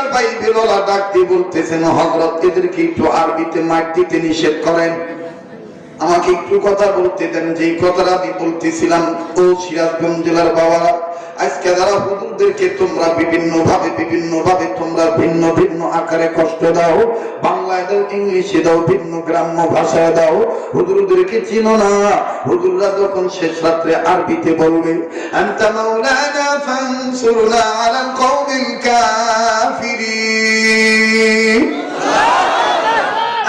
এইবার বাইবেলওয়ালা ডাক দিয়ে বলতেছেন হজরত এদেরকে একটু আরবিতে মার দিতে নিষেধ করেন। আমাকে একটু কথা বলতে দেন। যে কথাটা আমি বলতেছিলাম, ও সিরাজগঞ্জ জেলার বাবারা আজকে যারা হুজুরদেরকে তোমরা বিভিন্ন ভাবে বিভিন্ন ভাবে তোমরা ভিন্ন ভিন্ন আকারে কষ্ট দাও, বাংলায় দাও, ইংলিশে দাও, ভিন্ন গ্রাম্য ভাষায় দাও, হুজুরদেরকে চিনো না। হুজুররা যখন শেষ রাত্রে আরবিতে বলবে মাওলানা ফানসুরনা আলাল কওমিল কাফিরিন।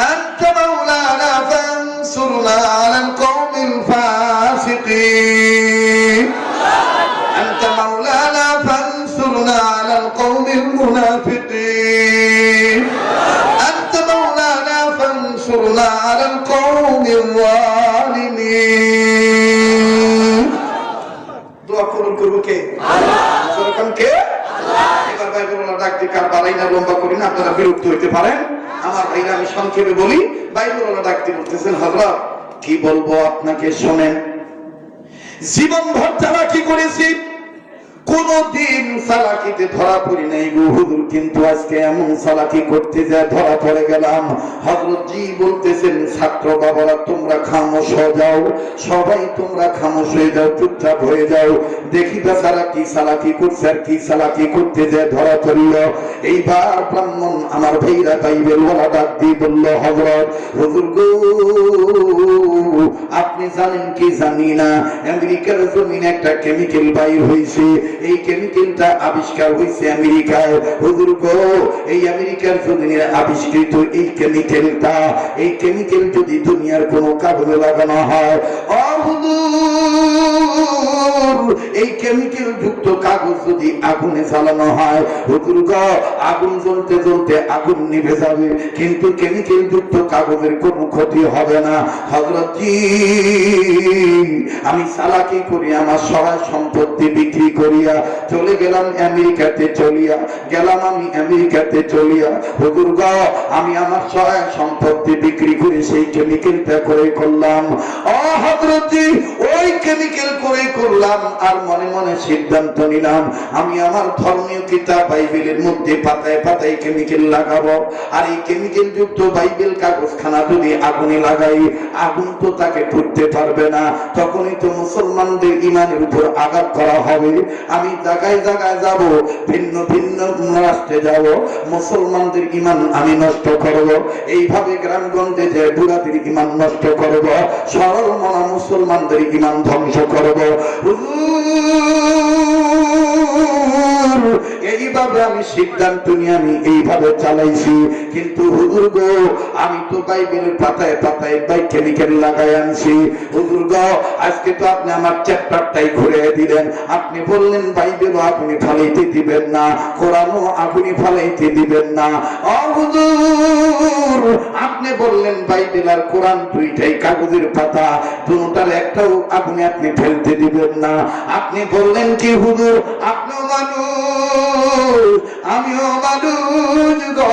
আনতা মাওলানা ফানসুরনা আলাল কওমিল أنت مولانا فانصرنا على القوم المنافقين أنت مولانا فانصرنا على القوم الظالمين দোয়া করুন করবো কে সরকার কে এবার বাইবেল ডাক দিয়ে কার বাড়াই না লম্বা করি না আপনারা বিরক্ত হইতে পারেন আমার ভাইরা আমি সংক্ষেপে বলি বাইবেল ডাক দিয়ে বলতেছেন হজরত কি বলবো আপনাকে শোনেন জীবন ভর যারা কি করেছি কোনদিন সালাকিতে ধরা পড়ি নাই গো হুজুর, কিন্তু আজকে এমন সালাকি করতে যা ধরা পড়ে গেলাম। হযরত জি বলতেছেন, ছাত্র বাবারা, তোমরা খামোশ হয়ে যাও, সবাই তোমরা খামোশ হয়ে যাও, চুপচাপ হয়ে যাও। দেখি বেচারা কি সালাকি করছে আর কি সালাকি করতে যা ধরা পড়ল। এইবার ব্রাহ্মণ আমার ভাইরা বাইবেল ওলা ডাক দিয়ে বলল, হযরত, হুজুর গো আপনি জানেন কি জানি না? আমেরিকার জমিনে একটা কেমিক্যাল বাইর হয়েছে। এই কেমিক্যালটা আবিষ্কার হয়েছে আমেরিকায়। হুজুর গো, এই আমেরিকার জমিনে আবিষ্কৃত এই কেমিক্যালটা এই কেমিক্যাল যদি দুনিয়ার কোনো কাগজে লাগানো হয় ও হুজুর! এই কেমিক্যাল যুক্ত কাগজ যদি আগুনে জ্বালানো হয়, হুজুর গো, আগুন জ্বলতে জ্বলতে আগুন নিভে যাবে, কিন্তু কেমিক্যাল যুক্ত কাগজের কোনো ক্ষতি হবে না। হজরত আমি সালাকি করি, আমার সবাই সম্পত্তি বিক্রি করিয়া চলে গেলাম আমেরিকাতে চলিয়া, গেলাম আমি আমেরিকাতে চলিয়া। হুজুর গ, আমি আমার সহায় সম্পত্তি বিক্রি করে সেই কেমিক্যালটা করে করলাম। ও হজরত ওই কেমিক্যাল করে করলাম। আর মনে মনে সিদ্ধান্ত নিলাম। আমি আমার ধর্মীয় কিতাব বাইবেলের মধ্যে পাতায় পাতায় কেমিক্যাল লাগাবো। আর এই কেমিক্যাল যুক্ত বাইবেল কাগজখানা যদি আগুনে লাগাই আগুন তো তাকে ঢুকতে পারবে না। তখনই তো মুসলমানদের ইমানের উপর আঘাত করা হবে। আমি জায়গায় জায়গায় যাব ভিন্ন ভিন্ন রাষ্ট্রে যাব। মুসলমানদের ইমান আমি নষ্ট করব। এইভাবে গ্রামগঞ্জে যে বুড়াদের ইমান নষ্ট করব সরল মনা মুসলমানদের ইমান ধ্বংস করব। হুজুর, Ooh. এইভাবে আমি সিদ্ধান্ত নিয়ে আমি এইভাবে চালাইছি। কিন্তু হুজুর গো, আমি তো বাইবেলের পাতায় পাতায় বাই কেমিক্যাল লাগাই আনছি। হুজুর গো, আজকে তো আপনি আমার চ্যাপ্টারটাই ঘুরে দিলেন। আপনি বললেন, বাইবেলও আপনি ফালাইতে দিবেন না, কোরআনও আপনি ফালাইতে দিবেন না। ও হুজুর, আপনি বললেন, বাইবেল আর কোরআন দুইটাই কাগজের পাতা, দুটার একটাও আপনি আপনি ফেলতে দিবেন না। আপনি বললেন কি হুজুর, আপনিও মানুষ আমিও মানুষ গো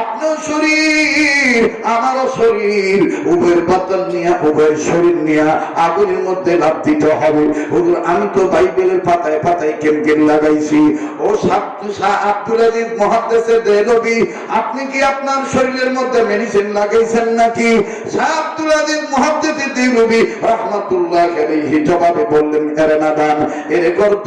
আপনার শরীর, আমারও শরীর। উভয়ের পাতন নিয়ে, উভয়ের শরীর নিয়ে আগুনের মধ্যে লাভ দিতে হবে। আমি তো বাইবেলের পাতায় পাতায় কেমকেম লাগাইছি। ও শাহ আব্দুল আজিজ মহাদ্দেশের দেহলবি আপনি কি আপনার শরীরের মধ্যে মেডিসিন লাগাইছেন নাকি? শাহ আব্দুল আজিজ মহাদ্দেশের দেহলবি রহমাতুল্লাহ জবাবে বললেন, এরে নাদান, এরে করত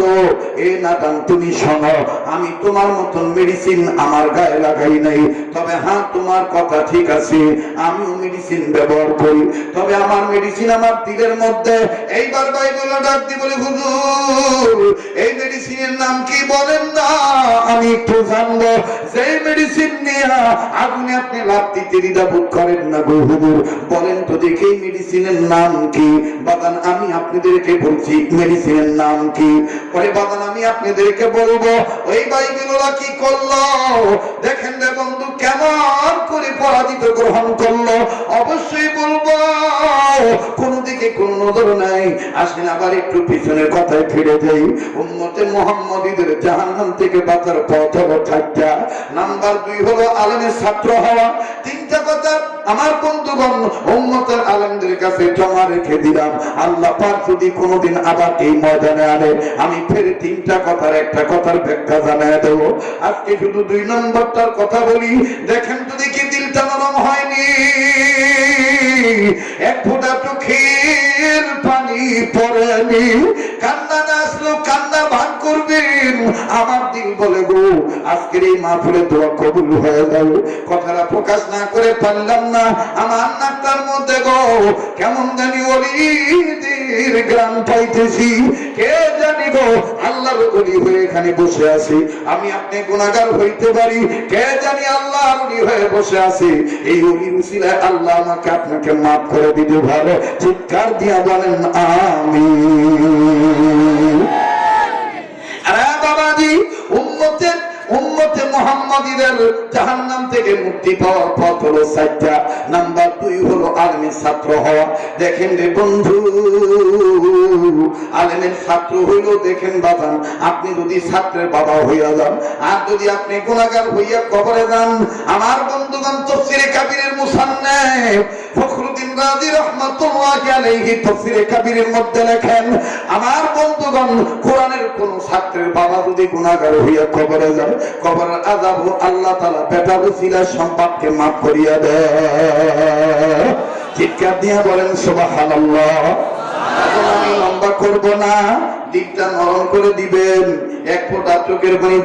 এ নাদান তুমি শোনো, আমি তোমার মতন মেডিসিন আমার গায়ে লাগাই নাই। তবে হ্যাঁ তোমার কথা ঠিক আছে, আমিও মেডিসিন ব্যবহার করি। তবে আমার মেডিসিন আমার দিলের মধ্যে এইবার বাইবেল ডাক দি বলে, হুজুর, এই মেডিসিনের নাম কি বলেন না? আমি একটু জানব যে মেডিসিন নিয়ে আগুনে আপনি লাভ দিতে দ্বিধাবোধ করেন না গো হুজুর? বলেন তো দেখি মেডিসিনের নাম কি? বাদান আমি আপনাদেরকে বলছি মেডিসিনের নাম কি? পরে বাদান আমি আপনাদেরকে বলব, ওই বাইবেলরা কি করল? দেখেন রে বন্ধু, কেমন করে পরাজিত গ্রহণ করল। অবশ্যই বলব, কোন দিকে কোন নজর নাই। আসেন আবার একটু পিছনের কথায় ফিরে যাই। উম্মতে মোহাম্মদীদের জাহান্নাম থেকে বাঁচার পথ হলো চারটা। নাম্বার দুই হলো আলমের ছাত্র হওয়া। তিনটা কথা আমার বন্ধুগণ, উম্মতের আলমদের কাছে জমা রেখে দিলাম। আল্লাহ পাক যদি কোনোদিন আবার এই ময়দানে আনে, আমি ফের তিনটা কথার একটা কথার ব্যাখ্যা জানায় দেবো। আজকে শুধু দুই নম্বরটার কথা বলি। দেখেন তো দেখি দিলটা নরম হয়নি, এক ফোঁটা চোখের পানি পড়েনি কান্না না আসলো কান্না ভাগ করবেন। আমার দিন বলে, গো, আজকের এই মাহফিলে দোয়া কবুল হয়ে যাবে কথাটা প্রকাশ না করে পারলাম না। আমার নাকটার মধ্যে, গো, কেমন জানি অলিদের গ্রাম পাইতেছি। কে জানি, গো, আল্লাহর অলি হয়ে এখানে বসে আছি। আমি আপনি গুণাগার হইতে পারি। কে জানি আল্লাহ অলি হয়ে বসে আছি। এই অলি উসিলায় আল্লাহ আমাকে আপনাকে মাফ করে দিতে ভালো। চিৎকার দিয়া বলেন আমি আরে বাবাজি মোহাম্মদীদের জাহান্নাম থেকে মুক্তি পাওয়ার পথ হলো চারটা নাম্বার দুই হলো আলমের ছাত্র হওয়া। দেখেন রে বন্ধু, আলেমের ছাত্র হইল দেখেন বাবান আপনি যদি ছাত্রের বাবা হইয়া যান, আর যদি আপনি গুণাগার হইয়া কবরে যান, আমার বন্ধুগণ তফসিরে কাবিরের মুসান্নেফ ফখরুদ্দিন রাজি তফসিরে কাবিরের মধ্যে লেখেন, আমার বন্ধুগণ, কোরআনের কোন ছাত্রের বাবা যদি গুণাগার হইয়া কবরে কবরের আযাব আল্লাহ তাআলা বেটা উসিলা সম্পদকে মাফ করিয়া দেয়। চিৎকার দিয়ে বলেন এখন আমি লম্বা করব না দিকটা নরম করে দিবেন। এক চোখের পানি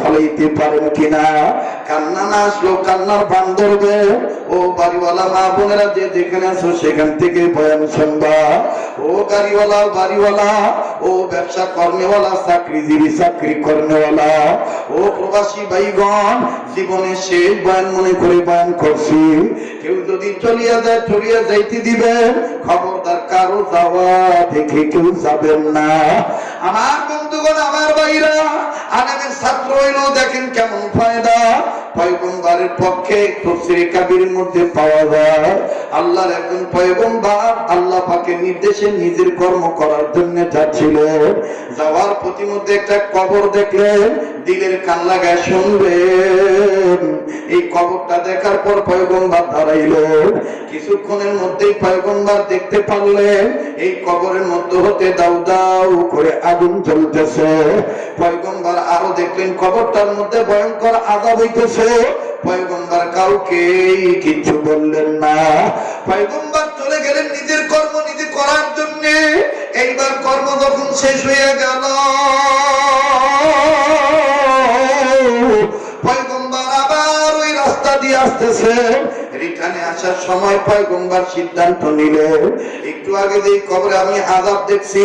ফলাইতে পারেন কিনা। কান্না না আসলো, কান্নার বান ধরবে। ও বাড়িওয়ালা মা বোনেরা যে আছো সেখান থেকে বয়ান শুনবা। ও গাড়িওয়ালা, বাড়িওয়ালা, ও ব্যবসা কর্মেওয়ালা, চাকরিজীবী, চাকরি কর্মেওয়ালা, ও প্রবাসী ভাইগণ, জীবনে শেষ বয়ান মনে করে বয়ান করছি। কেউ যদি চলিয়া যায় চলিয়া যাইতে দিবেন খবরদার কারও যাওয়া দেখে কেউ যাবেন না। আমার বন্ধুগণ আমার ভাইরা আগামীর ছাত্র হইলেও দেখেন কেমন ফায়দা। পয়গম্বারের পক্ষে তফসিরে কাবির মধ্যে পাওয়া যায়। আল্লাহর একজন পয়গম্বর আল্লাহ পাকের নির্দেশে নিজের কর্ম করার জন্য যাচ্ছিল। যাওয়ার প্রতিমধ্যে একটা কবর দেখলেন, দিলের কান লাগায় শুনবেন এই কবরটা দেখার পর পয়গম্বর দাঁড়াইল। কিছুক্ষণের মধ্যেই পয়গম্বর দেখতে পারলেন, এই কবরের মধ্যে হতে দাউ দাউ করে আগুন জ্বলতেছে। পয়গম্বর আরও দেখলেন, কবরটার মধ্যে ভয়ঙ্কর আজাব হইতেছে। পয়গম্বর কাউকে কিছু বললেন না। পয়গম্বর চলে গেলেন নিজের কর্ম নিজে করার জন্য। এইবার কর্ম যখন শেষ হয়ে গেল, পয়গম্বর আবার ওই রাস্তা দিয়ে আসতেছে। রিটার্নে আসার সময় পয়গম্বর সিদ্ধান্ত নিলেন একটু আগে যে কবরে আমি আজাব দেখছি,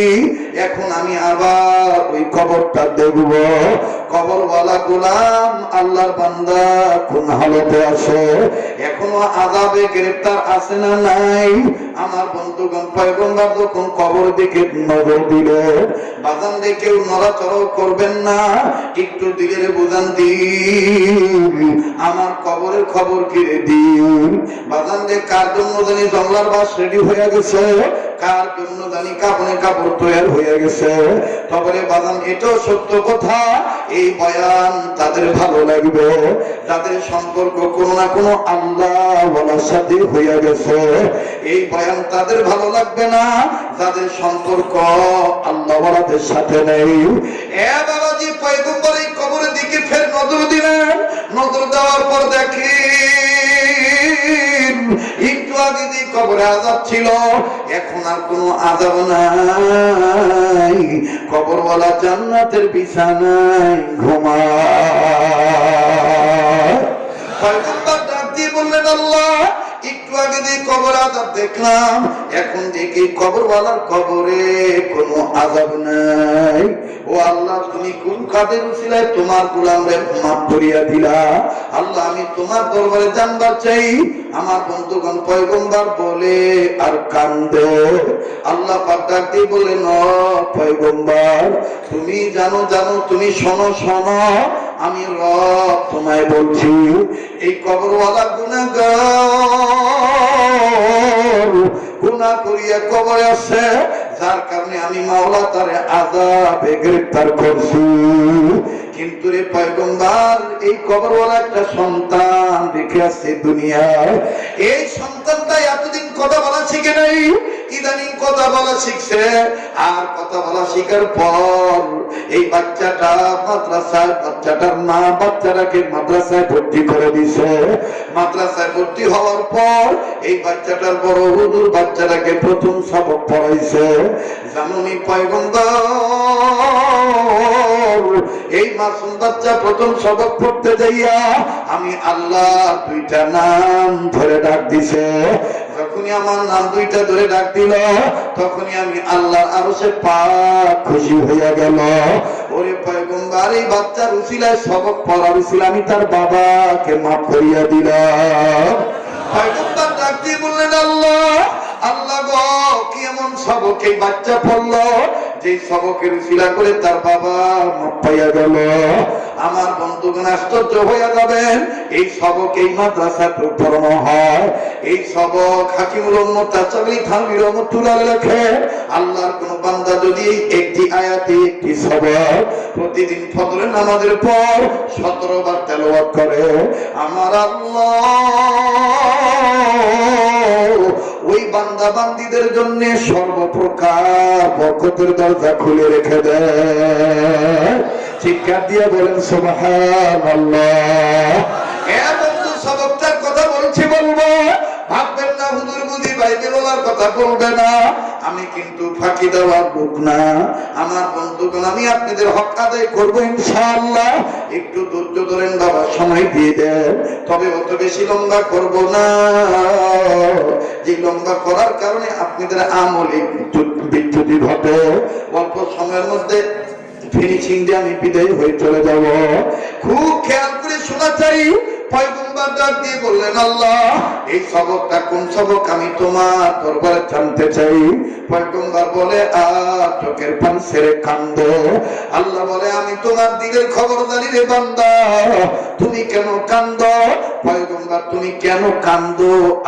এখন আমি আবার ওই কবরটা দেখব। কবরওয়ালা গোলাম আল্লাহর বান্দা কোন হালতে আছে এখনও আজাবে গ্রেপ্তার আছে না নাই? আমার বন্ধুগণ, পয়গম্বর যখন কবর দিকে নজর দিলে, বাজান দিয়ে নড়াচড়াও করবেন না, একটু দিলে বুঝান দিন, আমার কবরের খবর কিরে দিন? বাজান দিয়ে কার জন্য জানি জঙ্গলার বাস রেডি হয়ে গেছে? কার জন্য জানি কাপড়ে কাপড় তৈরি হয়ে গেছে? তবে বাজান, এটাও সত্য কথা, এই বয়ান তাদের ভালো লাগবে। তাদের সম্পর্ক কোনো না কোনো আল্লাহ বলার সাথে হয়ে গেছে। এই বয়ান তাদের ভালো লাগবে না যাদের সম্পর্ক আল্লাহ বলাদের সাথে নেই। এ পয়গম্বর এই কবরের দিকে ফের নজর দিলেন। নজর দেওয়ার পর দেখেন একটু আগে যে কবরে আজাব ছিল। এখন আর কোনো আজাব নাই। কবরওয়ালা জান্নাতের বিছানায় ঘুমায়। পয়গম্বর ডাক দিয়ে বললেন, আল্লাহ একটু আগে যে কবর আজাব দেখলাম, এখন দেখি কবরওয়ালার কবরে কোনো আজাব নাই। ও আল্লাহ, তুমি কোন কাদের তোমার মাফ করিয়া দিলা? আল্লাহ, আমি তোমার দরবারে জানবার চাই। আমার বন্ধুগণ পয়গম্বর বলে, আর কান্দে। আল্লাহ বলেন ও পয়গম্বর, তুমি জানো জানো, তুমি শোনো শোনো, আমি রব তোমায় বলছি। এই কবরওয়ালা গুনাহগার গুনাহ করিয়া কবরে আসে, যার কারণে আমি মাওলা তারে আজাবে গ্রেপ্তার করছি। কিন্তু রে পয়গম্বার, এই কবরওয়ালা একটা সন্তান রেখে আছে দুনিয়ায়। এই সন্তানটা এতদিন কথা বলা শিখে নাই ইদানিং কথা বলা শিখছে, আর কথা বলা শিখার পর এই বাচ্চাটা মাদ্রাসায়, বাচ্চাটার মা বাচ্চাটাকে মাদ্রাসায় ভর্তি করে দিছে। মাদ্রাসায় ভর্তি হওয়ার পর এই বাচ্চাটার বড় হুজুর বাচ্চাটাকে প্রথম সবক পড়াইছে। জানুনি পয়গম্বর, এই মাসুম বাচ্চা প্রথম সবক পড়তে যাইয়া আমি আল্লাহ দুইটা নাম ধরে ডাক দিছে। যখনই আমার নাম দুইটা ধরে ডাক দিল, তখনই আমি আল্লাহ আরও সে খুশি হইয়া গেল। ওরে পয়গম্বার, এই বাচ্চার উসিলায় সবক পড়ার উসিলা আমি তার বাবাকে মাফ করিয়া দিলাম। পয়গম্বার ডাক দিয়ে বললেন, আল্লাহ আল্লাহ গো, কি এমন সবক এই বাচ্চা পড়ল? যে সবকের উসিলা করে তার বাবা পাইয়া গেল। আমার বন্ধুগণ আশ্চর্য হইয়া যাবেন, এই এই মাদ্রাসা হয়। এই হাকিমুল রহমাতুল্লাহ লেখে, আল্লাহর কোন বান্দা যদি একটি আয়াতে একটি সবক প্রতিদিন ফজরের নামাজের পর 17 বার তেলাওয়াত করে, আমার আল্লাহ ওই বান্দা বান্দিদের জন্য সর্বপ্রকার বরকতের দরজা খুলে রেখে দেয় চিৎকার দিয়ে বলেন সবকটার কথা বলছি বলব। ভাববেন না, হুজুর বুঝি বাইবেল কথা বলবে না। আমি কিন্তু ফাঁকি দেওয়ার লোক না। আমার বন্ধুগণ, আমি আপনাদের হক আদায় করব ইনশাআল্লাহ। একটু ধৈর্য ধরেন বাবা, সময় দিয়ে দেন। তবে অত বেশি লম্বা করব না। যে লম্বা করার কারণে আপনাদের আমলে বিচ্যুতি ঘটে। অল্প সময়ের মধ্যে ফিনিশিং দিয়ে আমি বিদায় হয়ে চলে যাব। খুব খেয়াল করে শোনা চাই পয়গম্বর দিয়ে বললেন, আল্লাহ, এই কোন আমি তোমার দরবারে জানতে চাই? পয়গম্বর বলে আর চোখের পান সেরে কান্দ। আল্লাহ বলে, আমি তোমার খবরদারি রে বান্দা, তুমি কেন কান্দ? পয়গম্বর, তুমি কেন কান্দ?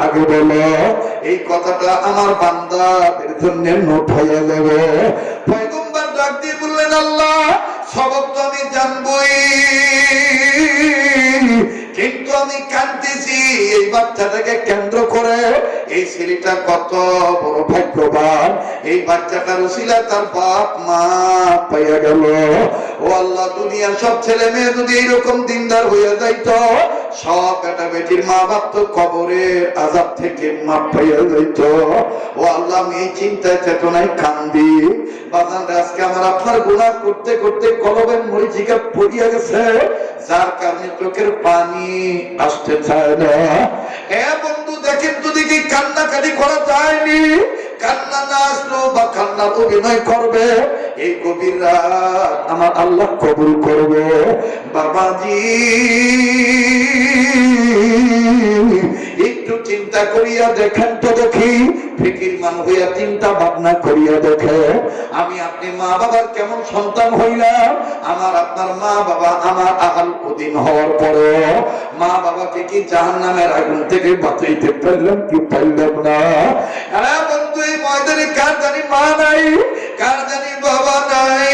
আগে বলো। এই কথাটা আমার বান্দাদের জন্য নোট হয়ে যাবে। পয়গম্বর ডাক দিয়ে বললেন, আল্লাহ, সবক তো আমি জানবই। কিন্তু আমি কাঁদতেছি। এই বাচ্চাটাকে কেন্দ্র করে এই ছেলেটা কত বড় ভাগ্যবান। এই বাচ্চাটার উসিলা তার বাপ মা পাইয়া গেল। ও আল্লাহ, দুনিয়ার সব ছেলে মেয়ে যদি এইরকম দিনদার হইয়া যাইতো, সব বেটা বেটির মা বাপ তো কবরের আজাব থেকে মাপ পাইয়া যাইত। ও আল্লাহ, আমি এই চিন্তায়, চেতনায় কান্দি। বাজান আজকে আমার আপনার গুণা করতে করতে কলবের মরিচিকা পড়িয়া গেছে। যার কারণে চোখের পানি আসতে চায় না। এ বন্ধু, দেখেন তো দেখি কান্নাকাটি করা যায়নি, কান্না না আসলো বা কান্নার অভিনয় করবে, এই কবিরা আমার আল্লাহ কবুল করবে। বাবাজি। একটু চিন্তা করিয়া দেখেন তো দেখি, ফিকির মান হইয়া চিন্তা ভাবনা করিয়া দেখে। আমি আপনি মা বাবার কেমন সন্তান হইলাম আমার আপনার মা বাবা আমার আহাল উদিন হওয়ার পরে মা বাবাকে কি জাহান নামের আগুন থেকে বাঁচাইতে পারলাম কি পারলাম না? বন্ধু, এই ময়দানে কার জানি মা নাই, কার জানি বাবা নাই।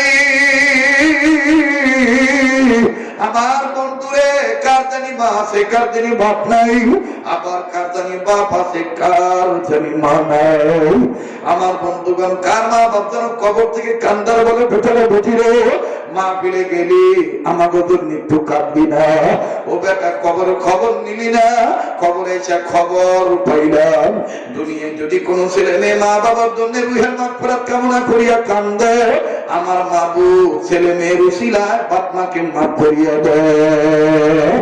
আমার বন্ধুরে মা আছে বাপ নাই? আবার কার বাপ আছে, কার মা নাই? আমার বন্ধুগণ, কার মা বাপ যেন কবর থেকে কান্দার বলে ভেতরে বুঝিরে মা ফিরে গেলি আমাকে তোর মৃত্যু কাঁদবি না। ও বেটা কবর, খবর নিলি না। খবর এসে খবর পাইলাম। দুনিয়ায় যদি কোনো ছেলে মেয়ে মা বাবার জন্য রুহের মাগফিরাত কামনা করিয়া কান্দে, আমার মাবু ছেলে মেয়ের রুশিলা বাপ মাকে মাফ করিয়া দেয়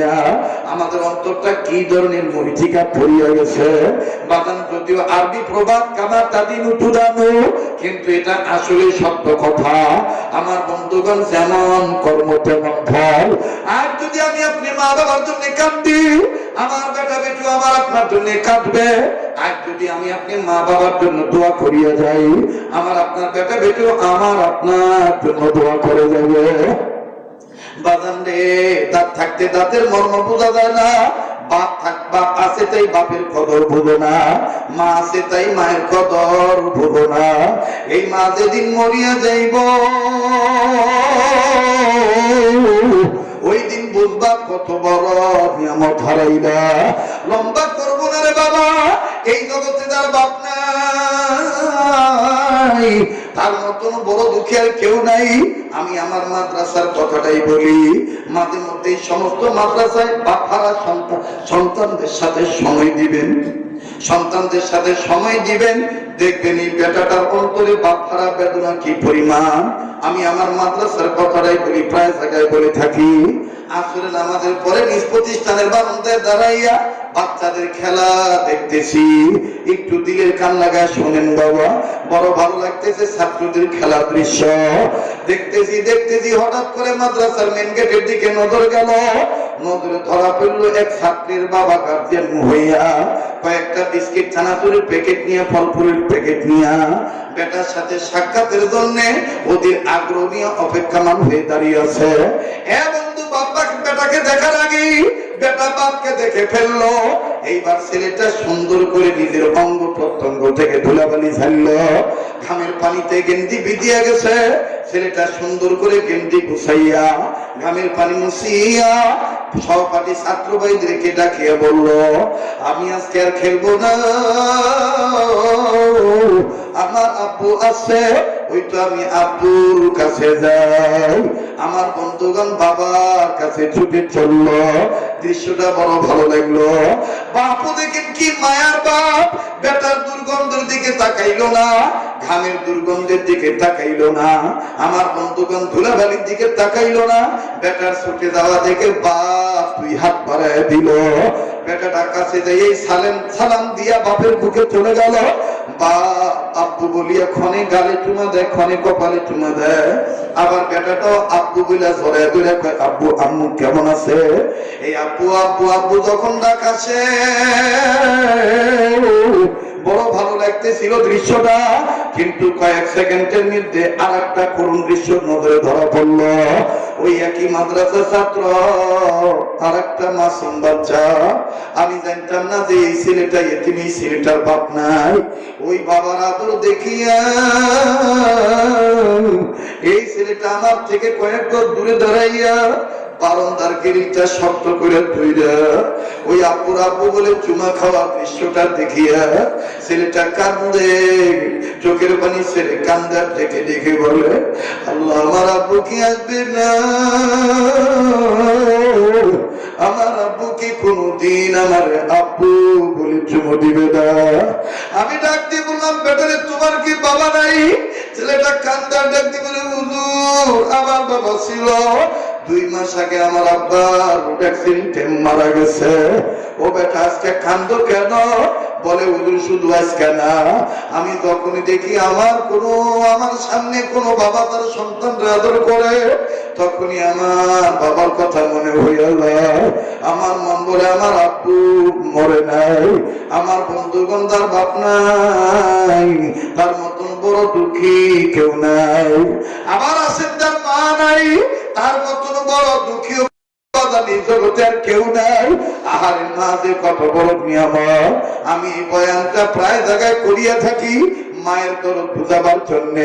না। আমাদের অন্তরটা কি ধরনের পড়িয়া গেছে? যদিও আরবি প্রবাদ উঠুদানো কিন্তু এটা আসলে সত্য কথা। আমার বন্ধুগণ, যেমন কর্ম তেমন আর যদি আমি আপনি মা বাবার জন্য কান্দি আমার বেটা বেটু আমার আপনার জন্য কাঁদবে। আর যদি আমি আপনি মা বাবার জন্য দোয়া করিয়া যাই, আমার আপনার বেটা বেটু আমার আপনার জন্য দোয়া করে যাবে। বাজান রে থাকতে দাঁতের মর্ম বোঝা যায় না। বাপ থাক, বাপ আছে তাই বাপের কদর বুঝো না। মা আছে তাই মায়ের কদর বুঝো না। এই মা যেদিন মরিয়া যাইব বুঝবা কত বড় নিয়ামত হারাইলা? লম্বা করব না রে বাবা, এই জগতে তার বাপ নাই, তার মতন বড় দুঃখী আর কেউ নাই। আমি আমার মাদ্রাসার কথাটাই বলি, মাঝে মধ্যে সমস্ত মাদ্রাসায় বাপারা সন্তান সন্তানদের সাথে সময় দিবেন। সন্তানদের সাথে সময় দিবেন, দেখবেন এই বেটাটার অন্তরে বাপারা বেদনা কি পরিমাণ? আমি আমার মাদ্রাসার কথাটাই বলি, প্রায় জায়গায় বলে থাকি আসলে আমাদের পরে নিজ প্রতিষ্ঠানের বারান্দায় দাঁড়াইয়া বাচ্চাদের খেলা দেখতেছি। একটু দিলের শোনেন বাবা, বড় ভালো লাগতেছে ছাত্রদের দৃশ্য। দেখতেছি দেখতেছি, হঠাৎ করে মাদ্রাসার মেন গেটের দিকে নজর গেল। নজরে ধরা পড়ল এক ছাত্রের বাবা গার্জিয়ান হইয়া। কয়েকটা বিস্কিট, চানাচুরের প্যাকেট নিয়ে, ফলফুলের প্যাকেট নিয়ে। বেটার সাথে সাক্ষাতের জন্য ওদের আগ্রহ নিয়ে অপেক্ষামান হয়ে দাঁড়িয়ে আছে। এ বন্ধু বাপ্পা বেটাকে দেখার আগেই বেটা বাপকে দেখে ফেলল। এইবার ছেলেটা সুন্দর করে নিজের অঙ্গ প্রত্যঙ্গ থেকে ধুলাবালি ছাড়লো ঘামের পানিতে গেন্দি ভিজিয়ে গেছে। ছেলেটা সুন্দর করে গেন্দি গুছাইয়া ঘামের পানি মুছিয়া সহপাঠী ছাত্র ভাইদেরকে ডাকিয়ে বলল, আমি আজকে আর খেলব না। আমার আব্বু আছে ওই তো আমি আব্বুর কাছে যাই। আমার বন্ধুগণ বাবার কাছে ছুটে চলল। দৃশ্যটা বড় ভালো লাগল। বাপু দেখেন কি মায়ার বাপ। বেটার দুর্গন্ধের দিকে তাকাইলো না, ঘামের দুর্গন্ধের দিকে তাকাইলো না। আমার বন্ধুগণ ধুলাবালির দিকে তাকাইলো না। বেটার ছুটে যাওয়া দেখে বাপ তুই হাত বাড়ায় দিল। বেটাটা কাছে যাই সালেম সালাম দিয়া বাপের বুকে চলে গেল। বা আব্বু বলিয়া ক্ষণে গালে চুমা দেয়, ক্ষণে কপালে চুমা দেয়। আবার বেটাটাও আব্বু বলিয়া ধরে ধরে আব্বু, আম্মু কেমন আছে? এই আব্বু আব্বু আব্বু যখন ডাক আসে বড় ভালো লাগতেছিল দৃশ্যটা, কিন্তু কয়েক সেকেন্ডের মধ্যে আর একটা করুণ দৃশ্য নজরে ধরা পড়ল। ওই একই মাদ্রাসা ছাত্র আর একটা মাসুম বাচ্চা। আমি জানতাম না যে এই ছেলেটা এতিম, এই ছেলেটার বাপ নাই। ওই বাবার আদর দেখিয়া এই ছেলেটা আমার থেকে কয়েক দূরে দাঁড়াইয়া বারন্দার গিরিটা শক্ত করে ধুইরা ওই আপুর আপু বলে, চুমা খাওয়া দৃশ্যটা দেখিয়া ছেলেটা কান্দে। চোখের পানি ছেলে কান্দার দেখে দেখে বলে, আল্লাহ, আমার আব্বু কি আসবে না? আমার আব্বু কি কোনদিন আমার আব্বু বলে চুমো দিবে না? আমি ডাক দিয়ে বললাম, বেটারে, তোমার কি বাবা নাই? ছেলেটা কান্দার ডাক দিয়ে বলে, হুজুর, আমার বাবা ছিল দুই মাস আগে আমার আব্বার অ্যাক্সিডেন্টে মারা গেছে। ও বেটা আজকে কান্দ কেন? বলে, হুজুর, শুধু আজকে না, আমি যখনই দেখি আমার কোনো, আমার সামনে কোনো বাবা তার সন্তানরা আদর করে। তখনই আমার বাবার কথা মনে হইয়া যায়, আমার মন বলে আমার আব্বু মরে নাই, আমার বন্ধুগণ তার বাপ নাই, তার মতন বড় দুঃখী কেউ নাই। আবার মা নাই তার মতন বড় দুঃখী বাদামি জগতে কেউ নাই। আহারের বড় আমি বয়ানটা প্রায় জায়গায় করিয়া থাকি। মায়ের দরদ বুঝাবার জন্য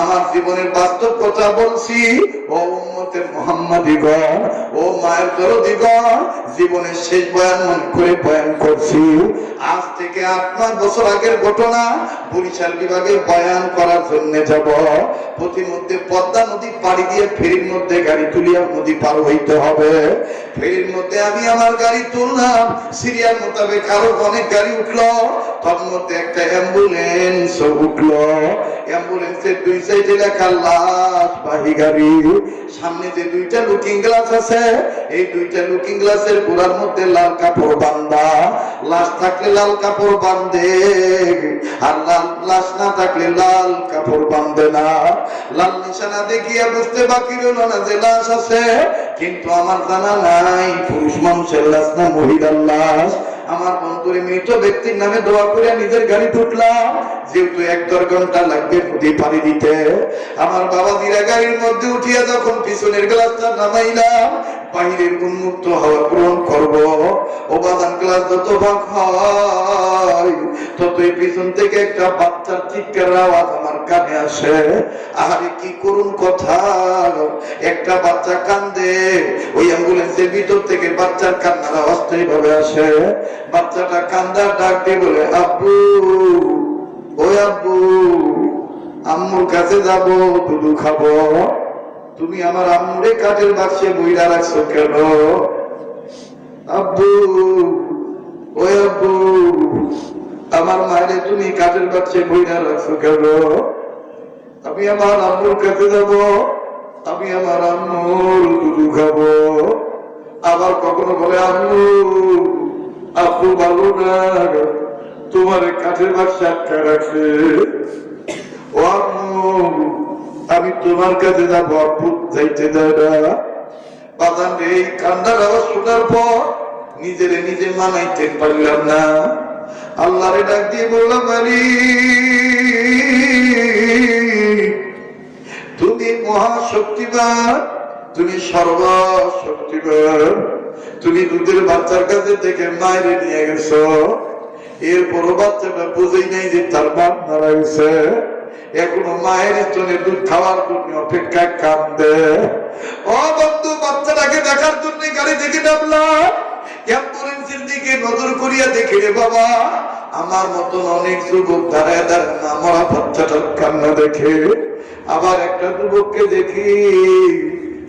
আমার জীবনের বাস্তব কথা বলছি। ও উম্মতের মোহাম্মদীগণ, ও মায়ের দরদিগণ, জীবনের শেষ বয়ান মনে করে বয়ান করছি। আজ থেকে আট নয় বছর আগের ঘটনা বরিশাল বিভাগে বয়ান করার জন্য যাব। প্রতিমধ্যে পদ্মা নদী পাড়ি দিয়ে ফেরির মধ্যে গাড়ি তুলিয়া নদী পার হইতে হবে। ফেরির মধ্যে আমি আমার গাড়ি তুললাম সিরিয়াল মোতাবেক আরও অনেক গাড়ি উঠল। তার মধ্যে একটা অ্যাম্বুলেন্স গোড়ার মধ্যে লাল কাপড় বান্ধা লাশ থাকলে লাল কাপড় বান্ধে আর লাল লাশ না থাকলে লাল কাপড় বান্ধে না। লাল নিশানা দেখিয়া বুঝতে বাকি রইল না যে লাশ আছে, কিন্তু আমার জানা নাই, পুরুষ মানুষের লাশ না মহিলার লাশ। আমার বন্ধুরে মৃত ব্যক্তির নামে দোয়া করে নিজের গাড়ি উঠলাম। যেহেতু এক দেড় ঘণ্টা লাগবে নদী পানি দিতে। আমার বাবা দিরা গাড়ির মধ্যে উঠিয়া যখন পিছনের গ্লাসটা নামাইলাম, বাহিরের উন্মুক্ত হওয়া গ্রহণ করব। ও বাদান গ্লাস যত ভাগ হয়, ততই পিছন থেকে একটা বাচ্চার চিৎকার আওয়াজ আমার কানে আসে। আরে কি করুন কথা? একটা বাচ্চা কান্দে, ওই অ্যাম্বুলেন্সের ভিতর থেকে বাচ্চার কান্নার আওয়াজ তো এইভাবে আসে। বাচ্চাটা কান্দার ডাক দিয়ে বলে, আব্বু ওই আব্বু, আম্মুর কাছে যাব, দুধু খাব। তুমি আমার আম্মুরে কাঠের বাক্সে বইরা রাখছো কেন? আব্বু ওই আব্বু, আমার মায়ের তুমি কাঠের বাক্সে বইরা রাখছো কেন? আমি আমার আম্মুর কাছে যাব, আমি আমার আম্মুর দুধু খাব। আবার কখনো বলে, আম্মু আব্বু ভালো না, তোমার কাঠের বাক্সে আটকা রাখছে। ও আমি তোমার কাছে যাব আব্বু যাইতে দেয় না। বাদান এই কান্দার আওয়াজ শোনার পর নিজেরে নিজে মানাইতে পারলাম না। আল্লাহরে ডাক দিয়ে বললাম আরে তুমি মহাশক্তিমান, তুমি সর্বশক্তিমান। তুমি দুধের বাচ্চার কাছে থেকে মায়ের নিয়ে গেছো। এরপরও বাচ্চাটা বুঝেই নাই যে তার বাপ মারা গেছে। এখনও মায়ের স্তনে দুধ খাওয়ার জন্য অপেক্ষায় কান্দে। ও বন্ধু, বাচ্চাটাকে দেখার জন্য গাড়ি থেকে নামলাম। দিকে নজর করিয়া দেখে রে বাবা, আমার মতন অনেক যুবক দাঁড়ায় দাঁড়ায় বাচ্চাটার কান্না দেখে। আবার একটা যুবককে দেখি,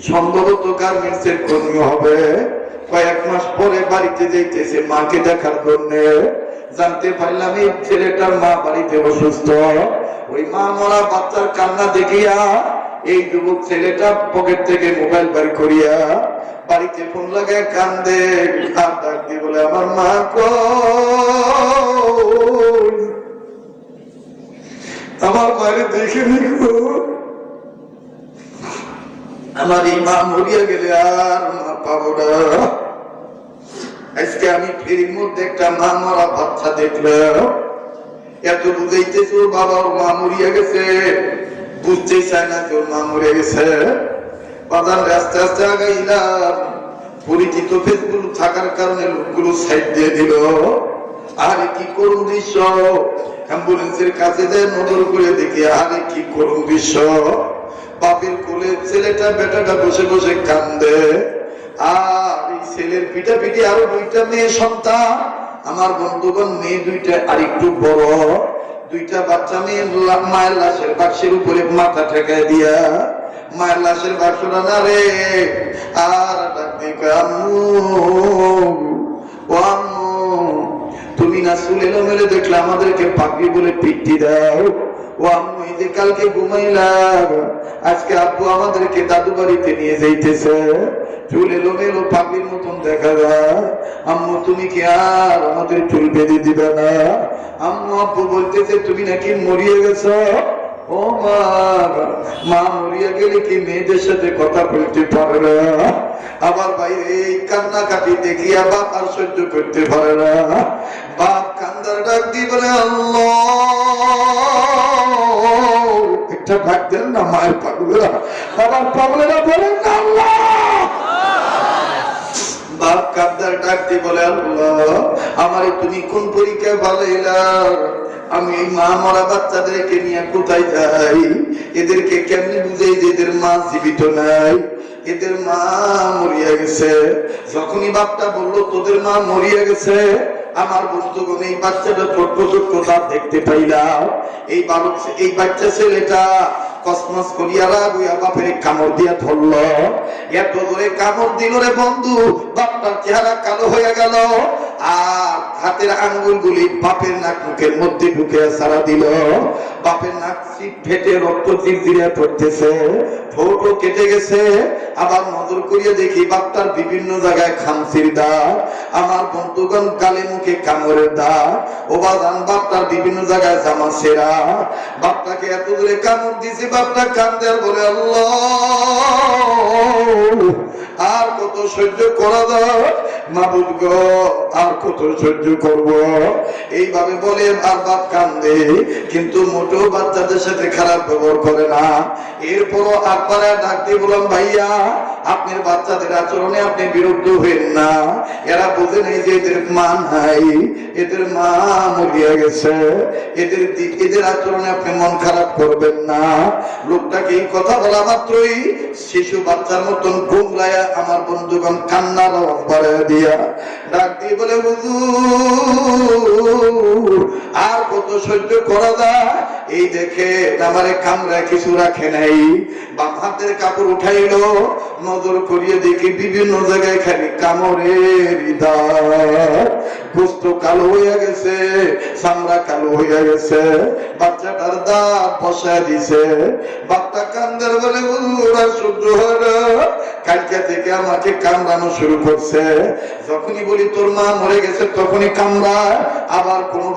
সম্ভবত গার্মেন্টস এর কর্মী হবে। কয়েক মাস পরে বাড়িতে যাইতেছে, মাকে দেখার জন্য। জানতে পারলাম, এই ছেলেটার মা বাড়িতে অসুস্থ। ওই মা মরা বাচ্চার কান্না দেখিয়া এই যুবক ছেলেটা পকেট থেকে মোবাইল বার করিয়া বাড়িতে ফোন লাগায় কান্দে। আর দিয়ে বলে, আমার মা কই? আমার মায়ের দেখে দেখো আমার এই মা মরিয়া গেলে আর মা পাবো না। আজকে আমি ফেরির মধ্যে একটা মা মরা বাচ্চা দেখলাম। এত বুঝাইতেছে ওর বাবা ওর মা মরিয়া গেছে। বুঝতেই চায় না তোর মা মরে গেছে। বাজার আস্তে আস্তে আগাইলাম। পরিচিত ফেসবুক থাকার কারণে লোকগুলো সাইড দিয়ে দিল। আরে কি করুন দৃশ্য। অ্যাম্বুলেন্সের কাছে দেয় নজর করে দেখি, আরে কি করুন দৃশ্য। বাপের কোলে ছেলেটা বেটাটা বসে বসে কান্দে। আর এই ছেলের পিঠা পিঠে আরও দুইটা মেয়ে সন্তান। আমার বন্ধুগণ, মেয়ে দুইটা আর একটু বড়। দুইটা বাচ্চা মেয়ে মায়ের লাশের বাক্সের উপরে মাথা ঠেকায় দিয়া। মায়ের লাশের বাক্সটা না রে, আর ডাক দিয়ে ও আম্মু, তুমি না চুল এলোমেলো দেখলে আমাদেরকে পাগড়ি বলে পিটি দাও। ও আম্মু যে কালকে ঘুমাইলাম। আজকে আব্বু আমাদেরকে দাদু বাড়িতে নিয়ে যাইতেছে। চুল এলোমেলো পাগড়ির মতন দেখা যায়। আম্মু, তুমি কি আর আমাদের চুল বেঁধে দিবে না? আম্মু, আব্বু বলতেছে, তুমি নাকি মরিয়ে গেছো? ও মা মরিয়া গেলে কি মেয়েদের সাথে কথা বলতে পারে না? আবার বাইরে এই কান্নাকাটি দেখিয়া বাপ আর সহ্য করতে পারে না। বাপ কান্দার ডাক দিয়ে বলে আল্লাহ। ডাক না মায়ের বাবার বলেন তুমি কোন আমি এই মা মরা বাচ্চাদেরকে নিয়ে কোথায় যাই? এদেরকে কেমনি বুঝাই যে এদের মা জীবিত নাই? এদের মা মরিয়া গেছে। যখনই বাপটা বলল, তোদের মা মরিয়া গেছে আমার বন্ধুগণ এই বাচ্চাটা ছোট্ট ছোট্ট দাঁত দেখতে পাইলাম। এই বালক, এই বাচ্চা ছেলেটা কসমস করিয়া রাগুয়া বাপের কামড় দিয়া ধরল। এত করে কামড় দিল রে বন্ধু, বাপটার চেহারা কালো হয়ে গেল। আর হাতের আঙ্গুল গুলি বাপের নাক মুখের মধ্যে ঢুকে সারা দিল। বাপের নাক চিপ ফেটে রক্ত চিরচিরিয়া পড়তেছে। ঠোঁটও কেটে গেছে। আবার নজর করিয়ে দেখি বাপটার বিভিন্ন জায়গায় খামসির দা আমার বন্ধুগণ গালে মুখে কামড়ের দা ও বাদান বাপটার বিভিন্ন জায়গায় জামা সেরা। বাপটাকে এত দূরে কামড় দিয়েছে, বাপটা কান্দে বলে, আল্লাহ, আর কত সহ্য করা যায়? মাবুদ গো, আর কত সহ্য করব? এইভাবে বলে কান্দে, কিন্তু বাচ্চাদের সাথে খারাপ ব্যবহার করে না। এরপরও ডাক দিয়ে বললাম, ভাইয়া, আপনার বাচ্চাদের আচরণে আপনি বিরুদ্ধ হইন না। এরা যে এদের মা নাই, এদের মা মরিয়া গেছে। এদের এদের আচরণে আপনি মন খারাপ করবেন না। লোকটাকে এই কথা বলা মাত্রই শিশু বাচ্চার মতন গুমলায়া আমার বন্ধুগণ কান্নার পরে দিয়া। Yeah. ডাক বলে আর কত সহ্য করা যায়? এই দেখে আমারে কিছু রাখে নাই। বাম হাতের কাপড় উঠাইলো, নজর করিয়ে দেখি বিভিন্ন জায়গায় খালি কালো হইয়া গেছে কালো হইয়া গেছে, বাচ্চাটার দাঁত বসায় দিছে। বাচ্চা কান্দার বলে আর সহ্য হয় না। কালকে থেকে আমাকে কামড়ানো শুরু করছে। যখনই বলি তোর মা মরে গেছে তখনই কামড়ায় আবার কোনো